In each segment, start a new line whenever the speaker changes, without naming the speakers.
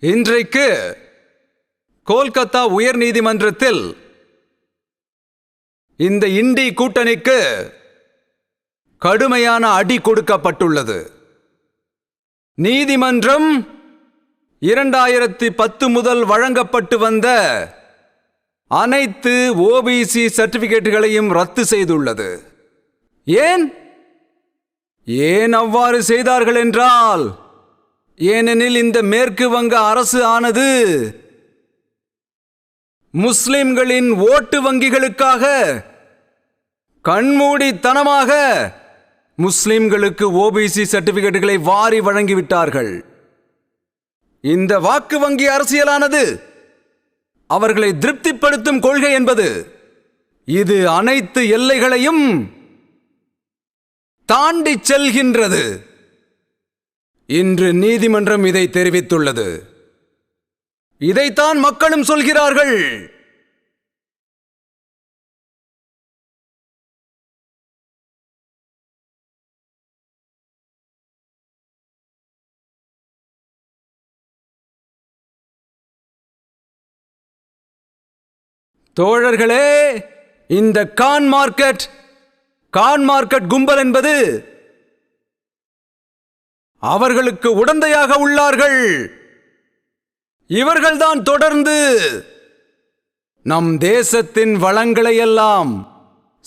இன்றைக்கு கோல்கத்தா உயர் நீதிமன்றத்தில் இந்த இண்டி கூட்டணிக்கு கடுமையான அடி கொடுக்கப்பட்டுள்ளது. நீதிமன்றம் இரண்டாயிரத்தி பத்து முதல் வழங்கப்பட்டு வந்த அனைத்து ஓபிசி சர்டிபிகேட்டுகளையும் ரத்து செய்துள்ளது. ஏன்? ஏன் அவ்வாறு செய்தார்கள் என்றால் ஏனெனில் இந்த மேற்கு வங்க அரசு ஆனது முஸ்லிம்களின் ஓட்டு வங்கிகளுக்காக கண்மூடித்தனமாக முஸ்லிம்களுக்கு ஓபிசி சர்டிபிகேட்டுகளை வாரி வழங்கிவிட்டார்கள். இந்த வாக்கு வங்கி அரசியலானது அவர்களை திருப்திப்படுத்தும் கொள்கை என்பது இது அனைத்து எல்லைகளையும் தாண்டி செல்கின்றது. இன்று நீதிமன்றம் இதை தெரிவித்துள்ளது. இதைத்தான் மக்களும் சொல்கிறார்கள். தோழர்களே இந்த கான் மார்க்கெட் கான் மார்க்கெட் கும்பல் என்பது அவர்களுக்கு உடந்தையாக உள்ளார்கள். இவர்கள்தான் தொடர்ந்து நம் தேசத்தின் வளங்களையெல்லாம்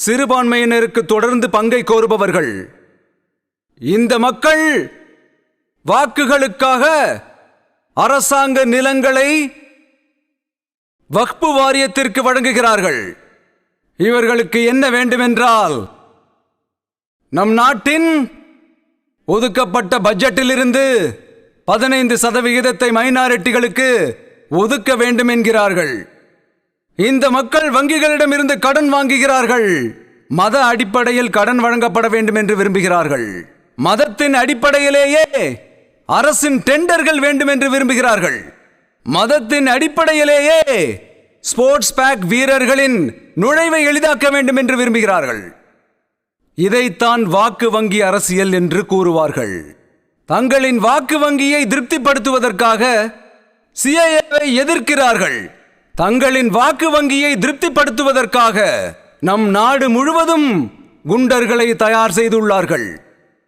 சிறுபான்மையினருக்கு தொடர்ந்து பங்கை கோருபவர்கள். இந்த மக்கள் வாக்குகளுக்காக அரசாங்க நிலங்களை வக்பு வாரியத்திற்கு வழங்குகிறார்கள். இவர்களுக்கு என்ன வேண்டுமென்றால் நம் நாட்டின் ஒதுக்கப்பட்ட பட்ஜெட்டிலிருந்து பதினைந்து சதவிகிதத்தை மைனாரிட்டிகளுக்கு ஒதுக்க வேண்டும் என்கிறார்கள் இந்த மக்கள் வங்கிகளிடமிருந்து கடன் வாங்குகிறார்கள். மத அடிப்படையில் கடன் வழங்கப்பட வேண்டும் என்று விரும்புகிறார்கள். மதத்தின் அடிப்படையிலேயே அரசின் டெண்டர்கள் வேண்டும் என்று விரும்புகிறார்கள். மதத்தின் அடிப்படையிலேயே ஸ்போர்ட்ஸ் பேக் வீரர்களின் நுழைவை எளிதாக்க வேண்டும் என்று விரும்புகிறார்கள். இதைத்தான் வாக்கு வங்கி அரசியல் என்று கூறுவார்கள். தங்களின் வாக்கு வங்கியை திருப்திப்படுத்துவதற்காக சிஐஏவை எதிர்க்கிறார்கள். தங்களின் வாக்கு வங்கியை திருப்திப்படுத்துவதற்காக நம் நாடு முழுவதும் குண்டர்களை தயார் செய்துள்ளார்கள்.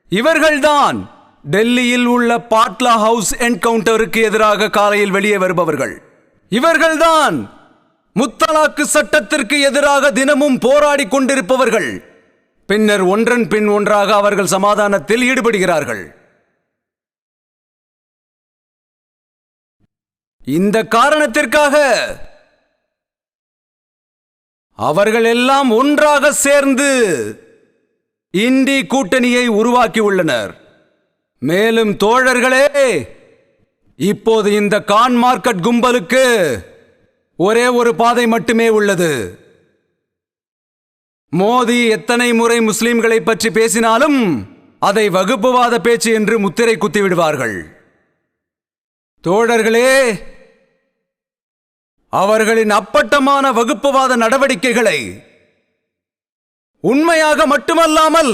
இவர்கள்தான் டெல்லியில் உள்ள பாட்லா ஹவுஸ் என்கவுண்டருக்கு எதிராக காலையில் வெளியே வருபவர்கள். இவர்கள்தான் முத்தலாக்கு சட்டத்திற்கு எதிராக தினமும் போராடி கொண்டிருப்பவர்கள். பின்னர் ஒன்றன் பின் ஒன்றாக அவர்கள் சமாதானத்தில் ஈடுபடுகிறார்கள். இந்த காரணத்திற்காக அவர்கள் எல்லாம் ஒன்றாக சேர்ந்து இண்டி கூட்டணியை உருவாக்கியுள்ளனர் மேலும் தோழர்களே இப்போது இந்த கான் மார்க்கெட் கும்பலுக்கு ஒரே ஒரு பாதை மட்டுமே உள்ளது. மோதி எத்தனை முறை முஸ்லிம்களை பற்றி பேசினாலும் அதை வகுப்புவாத பேச்சு என்று முத்திரை குத்தி விடுவார்கள். தோழர்களே அவர்களின் அப்பட்டமான வகுப்புவாத நடவடிக்கைகளை உண்மையாக மட்டுமல்லாமல்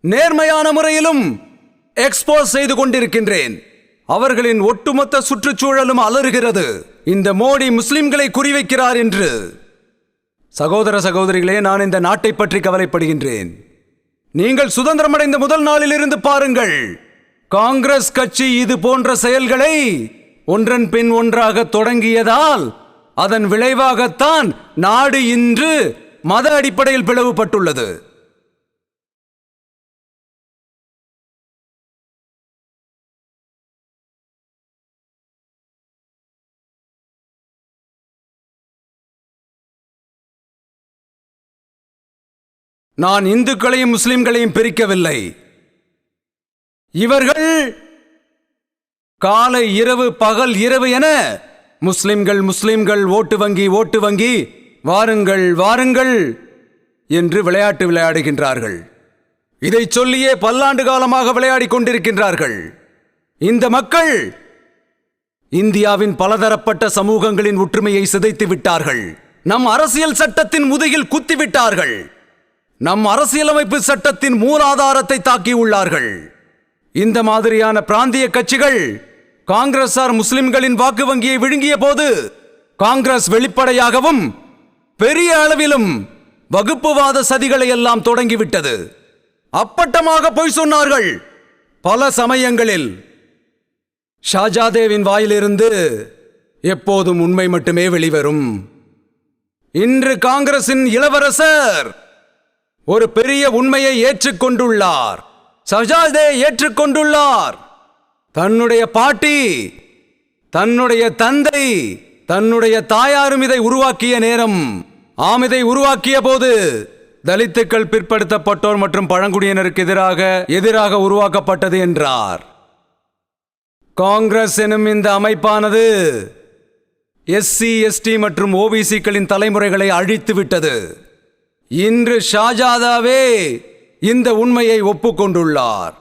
நேர்மையான முறையிலும் எக்ஸ்போஸ் செய்து கொண்டிருக்கின்றேன். அவர்களின் ஒட்டுமொத்த சுற்றுச்சூழலும் அலறுகிறது. இந்த மோடி முஸ்லிம்களை குறிவைக்கிறார் என்று சகோதர சகோதரிகளே நான் இந்த நாட்டை பற்றி கவலைப்படுகின்றேன். நீங்கள் சுதந்திரமடைந்த முதல் நாளிலிருந்து பாருங்கள். காங்கிரஸ் கட்சி இது போன்ற செயல்களை ஒன்றன் பின் ஒன்றாக தொடங்கியதால் அதன் விளைவாகத்தான் நாடு இன்று மத அடிப்படையில் பிளவுபட்டுள்ளது. நான் இந்துக்களையும் முஸ்லிம்களையும் பிரிக்கவில்லை. இவர்கள் காலை இரவு பகல் இரவு என முஸ்லிம்கள் முஸ்லிம்கள் ஓட்டு வங்கி ஓட்டு வங்கி வாருங்கள் வாருங்கள் என்று விளையாட்டு விளையாடுகின்றார்கள். இதை சொல்லியே பல்லாண்டு காலமாக விளையாடிக் கொண்டிருக்கின்றார்கள். இந்த மக்கள் இந்தியாவின் பலதரப்பட்ட சமூகங்களின் ஒற்றுமையை சிதைத்து விட்டார்கள். நம் அரசியல் சட்டத்தின் முதுகில் குத்திவிட்டார்கள். நம் அரசியலமைப்பு சட்டத்தின் மூலாதாரத்தை தாக்கியுள்ளார்கள் இந்த மாதிரியான பிராந்திய கட்சிகள் காங்கிரசார் முஸ்லிம்களின் வாக்கு வங்கியை விழுங்கிய போது காங்கிரஸ் வெளிப்படையாகவும் பெரிய அளவிலும் வகுப்புவாத சதிகளை எல்லாம் தொடங்கிவிட்டது. அப்பட்டமாக பொய் சொன்னார்கள். பல சமயங்களில் ஷாஜாதேவின் வாயிலிருந்து எப்போதும் உண்மை மட்டுமே வெளிவரும். இன்று காங்கிரசின் இளவரசர் ஒரு பெரிய உண்மையை ஏற்றுக்கொண்டுள்ளார். சஜாதே ஏற்றுக்கொண்டுள்ளார். தன்னுடைய பாட்டி தன்னுடைய தந்தை தன்னுடைய தாயாரும் இதை உருவாக்கிய நேரம். ஆம் இதை உருவாக்கிய போது தலித்துக்கள் பிற்படுத்தப்பட்டோர் மற்றும் பழங்குடியினருக்கு எதிராக எதிராக உருவாக்கப்பட்டது என்றார். காங்கிரஸ் எனும் இந்த அமைப்பானது எஸ்சி எஸ்டி மற்றும் ஓபிசிக்களின் தலைமுறைகளை அழித்து விட்டது இன்று ஷாஜாதாவே இந்த உண்மையை ஒப்புக்கொண்டுள்ளார்.